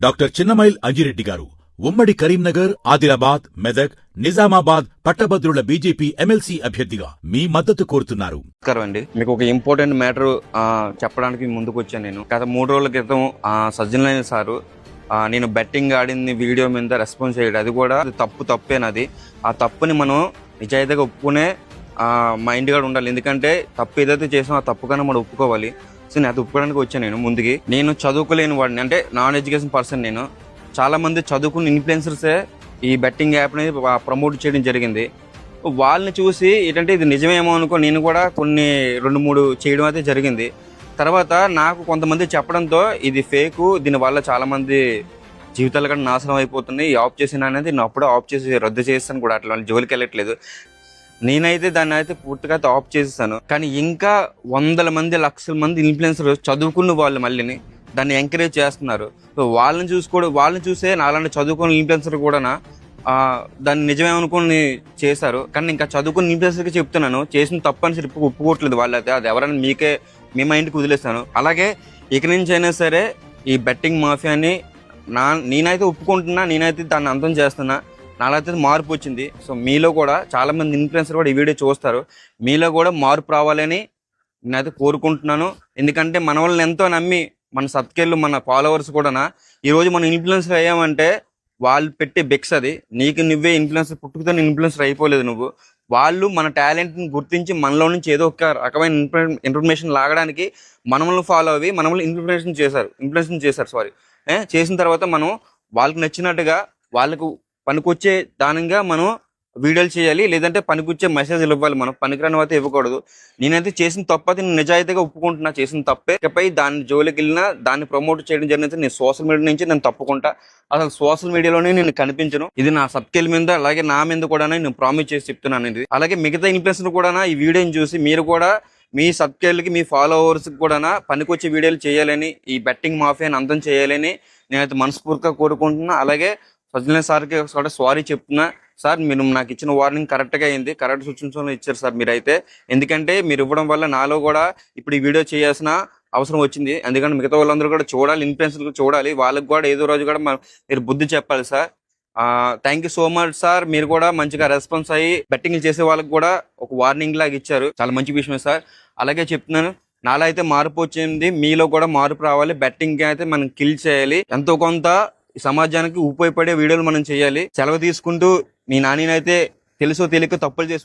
Doctor Chinnamail Anji Reddy గారు ఉమ్మడి కరీంనగర్ ఆదిలాబాద్ మెదక్ నిజామాబాద్ పట్టభద్రుల బీజేపీ ఎమ్మెల్సీ అభ్యర్థిగా మీ మద్దతు కోరుతున్నారు. నమస్కారం అండి. మీకు ఒక ఇంపార్టెంట్ మ్యాటర్ చెప్పడానికి ముందుకు వచ్చాను నేను. గత మూడు రోజుల క్రితం సజ్జనలైన సారు నేను బెట్టింగ్ ఆడింది వీడియో మీద రెస్పాన్స్ చేయడం అది కూడా అది తప్పు తప్పేనది ఆ తప్పుని మనం నిజాయితీగా ఒప్పుకునే ఆ, మైండ్ కూడా ఉండాలి. ఎందుకంటే తప్పు ఏదైతే చేసామో ఆ తప్పు కన్నా మనం ఒప్పుకోవాలి. సో నేను అది ఒప్పుకోవడానికి వచ్చాను నేను ముందుకి. నేను చదువుకోలేని వాడిని. అంటే నాన్ ఎడ్యుకేషన్ పర్సన్ నేను. చాలామంది చదువుకున్న ఇన్ఫ్లుయెన్సర్సే ఈ బెట్టింగ్ యాప్ని ప్రమోట్ చేయడం జరిగింది. వాళ్ళని చూసి ఏంటంటే ఇది నిజమేమో అనుకో నేను కూడా కొన్ని రెండు మూడు చేయడం అయితే జరిగింది. తర్వాత నాకు కొంతమంది చెప్పడంతో ఇది ఫేకు దీని వల్ల జీవితాలు కూడా నాశనం అయిపోతున్నాయి. ఈ ఆఫ్ చేసిన అనేది నేను అప్పుడే ఆఫ్ చేసి రద్దు చేస్తాను కూడా. అట్లా జోలికి వెళ్ళట్లేదు. నేనైతే దాన్ని అయితే పూర్తిగా అయితే ఆఫ్ చేసేసాను. కానీ ఇంకా వందల మంది లక్షల మంది ఇన్ఫ్లుయెన్సర్ చదువుకున్న వాళ్ళు మళ్ళీని దాన్ని ఎంకరేజ్ చేస్తున్నారు. సో వాళ్ళని చూసుకోవడం వాళ్ళని చూసే నాలాంటి చదువుకున్న ఇన్ఫ్లుయెన్సర్ కూడా దాన్ని నిజమేమనుకుని చేశారు. కానీ ఇంకా చదువుకున్న ఇన్ఫ్లుయెన్సర్కి చెప్తున్నాను చేసిన తప్పని చెప్పి ఒప్పుకోవట్లేదు వాళ్ళైతే. అది ఎవరైనా మీకే మీ మైండ్కి వదిలేస్తాను. అలాగే ఇక నుంచి అయినా సరే ఈ బెట్టింగ్ మాఫియాని నా నేనైతే ఒప్పుకుంటున్నా నేనైతే దాన్ని అంతం చేస్తున్నా. నాలైతే మార్పు వచ్చింది. సో మీలో కూడా చాలామంది ఇన్ఫ్లుయెన్సర్ కూడా ఈ వీడియో చూస్తారు. మీలో కూడా మార్పు రావాలని నేనైతే కోరుకుంటున్నాను. ఎందుకంటే మన వాళ్ళని ఎంతో నమ్మి మన సత్కెళ్ళు మన ఫాలోవర్స్ కూడా ఈరోజు మనం ఇన్ఫ్లుయెన్సర్ అయ్యామంటే వాళ్ళు పెట్టే బెక్స్ అది. నీకు నువ్వే ఇన్ఫ్లుయెన్సర్ పుట్టుకతో ఇన్ఫ్లుయెన్సర్ అయిపోలేదు నువ్వు. వాళ్ళు మన టాలెంట్ని గుర్తించి మనలో నుంచి ఏదో ఒక రకమైన ఇన్ఫర్మే- ఇన్ఫర్మేషన్ లాగడానికి మనల్ని ఫాలో అవి మనల్ని ఇన్ఫర్మేషన్ చేశారు. ఇన్ఫ్లుయెన్స్ చేశారు సారీ. చేసిన తర్వాత మనం వాళ్ళకి నచ్చినట్టుగా వాళ్ళకు పనికొచ్చే దానంగా మనం వీడియోలు చేయాలి లేదంటే పనికొచ్చే మెసేజ్లు ఇవ్వాలి. మనం పనికిరాని అయితే ఇవ్వకూడదు. నేనైతే చేసిన తప్పు నేను నిజాయితీగా ఒప్పుకుంటున్నా చేసిన తప్పే. ఇకపై దాని జోలికి వెళ్ళినా దాన్ని ప్రమోట్ చేయడం జరిగినది నేను సోషల్ మీడియా నుంచి నేను తప్పుకుంటా. అసలు సోషల్ మీడియాలోనే నేను కనిపించను. ఇది నా సబ్కెల్ మీద అలాగే నా మీద కూడా నేను ప్రామిస్ చేసి చెప్తున్నాను ఇది. అలాగే మిగతా ఇన్ఫ్లుయెన్సర్ కూడా ఈ వీడియోని చూసి మీరు కూడా మీ సబ్స్క్రైబ్కి మీ ఫాలోవర్స్కి కూడా పనికొచ్చే వీడియోలు చేయాలని ఈ బెట్టింగ్ మాఫియాని అంతం చేయాలని నేనైతే మనస్ఫూర్తిగా కోరుకుంటున్నా. అలాగే సజ్జన సార్కి కూడా సారీ చెప్తున్నా. సార్ మీరు నాకు ఇచ్చిన వార్నింగ్ కరెక్ట్గా అయింది. కరెక్ట్ సూచించడం ఇచ్చారు సార్ మీరైతే. ఎందుకంటే మీరు ఇవ్వడం వల్ల నాలో కూడా ఇప్పుడు ఈ వీడియో చేయాల్సిన అవసరం వచ్చింది. ఎందుకంటే మిగతా వాళ్ళందరూ కూడా చూడాలి ఇన్ఫ్లుయెన్సర్లు చూడాలి. వాళ్ళకి కూడా ఏదో రోజు కూడా మీరు బుద్ధి చెప్పాలి sir. Thank you so much sir. మీరు కూడా మంచిగా రెస్పాన్స్ అయ్యి బెట్టింగ్ చేసే వాళ్ళకి కూడా ఒక వార్నింగ్ లాగా ఇచ్చారు. చాలా మంచి విషయం సార్. అలాగే చెప్తున్నాను నాలో అయితే మార్పు వచ్చింది. మీలో కూడా మార్పు రావాలి. బెట్టింగ్ అయితే మనం కిల్ చేయాలి. ఎంతో కొంత ఈ సమాజానికి ఉపయోగపడే వీడియోలు మనం చేయాలి. సెలవు తీసుకుంటూ మీ నానినైతే తెలుసో తెలియక తప్పులు చేసి